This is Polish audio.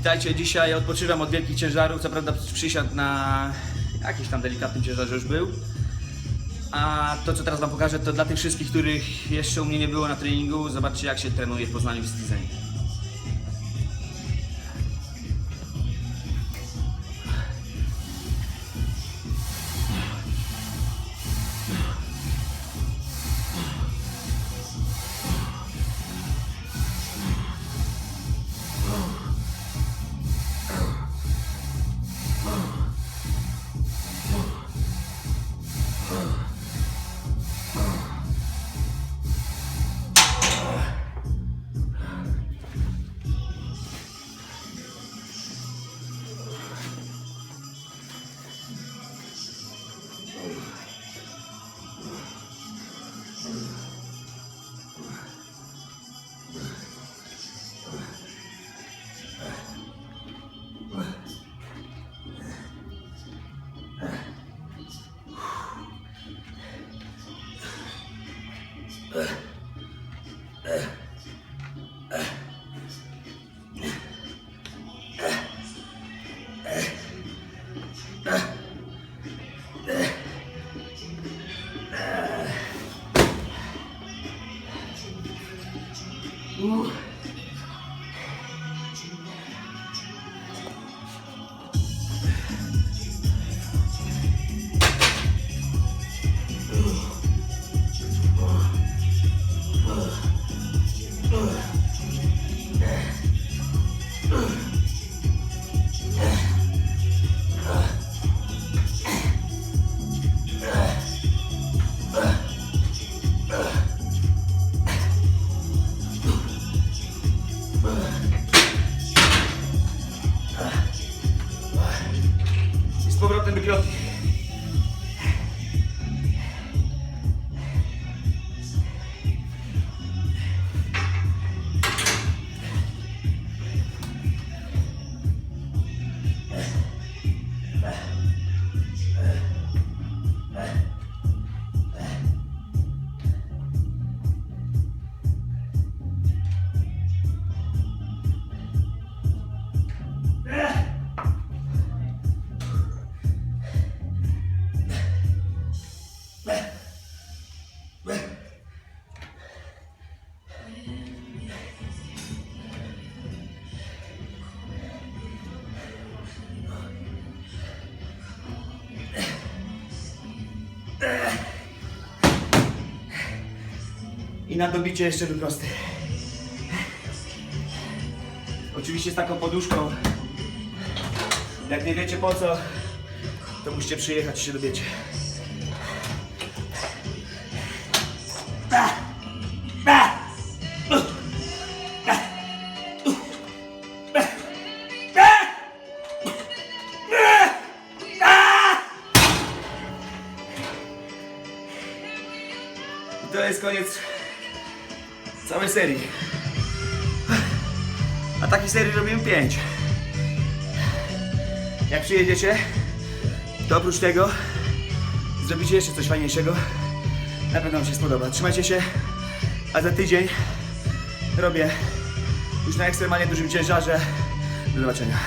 Witajcie, dzisiaj odpoczywam od wielkich ciężarów. Co prawda przysiad na jakimś tam delikatnym ciężarze już był. A to, co teraz Wam pokażę, to dla tych wszystkich, których jeszcze u mnie nie było na treningu. Zobaczcie, jak się trenuje w Poznaniu w Design. I z powrotem I na dobicie jeszcze wyprosty. Oczywiście z taką poduszką. Jak nie wiecie po co, to musicie przyjechać i się dobiecie. To jest koniec całej serii. A takiej serii robimy 5. Jak przyjedziecie, to oprócz tego zrobicie jeszcze coś fajniejszego. Na pewno Wam się spodoba. Trzymajcie się, a za tydzień robię już na ekstremalnie dużym ciężarze. Do zobaczenia.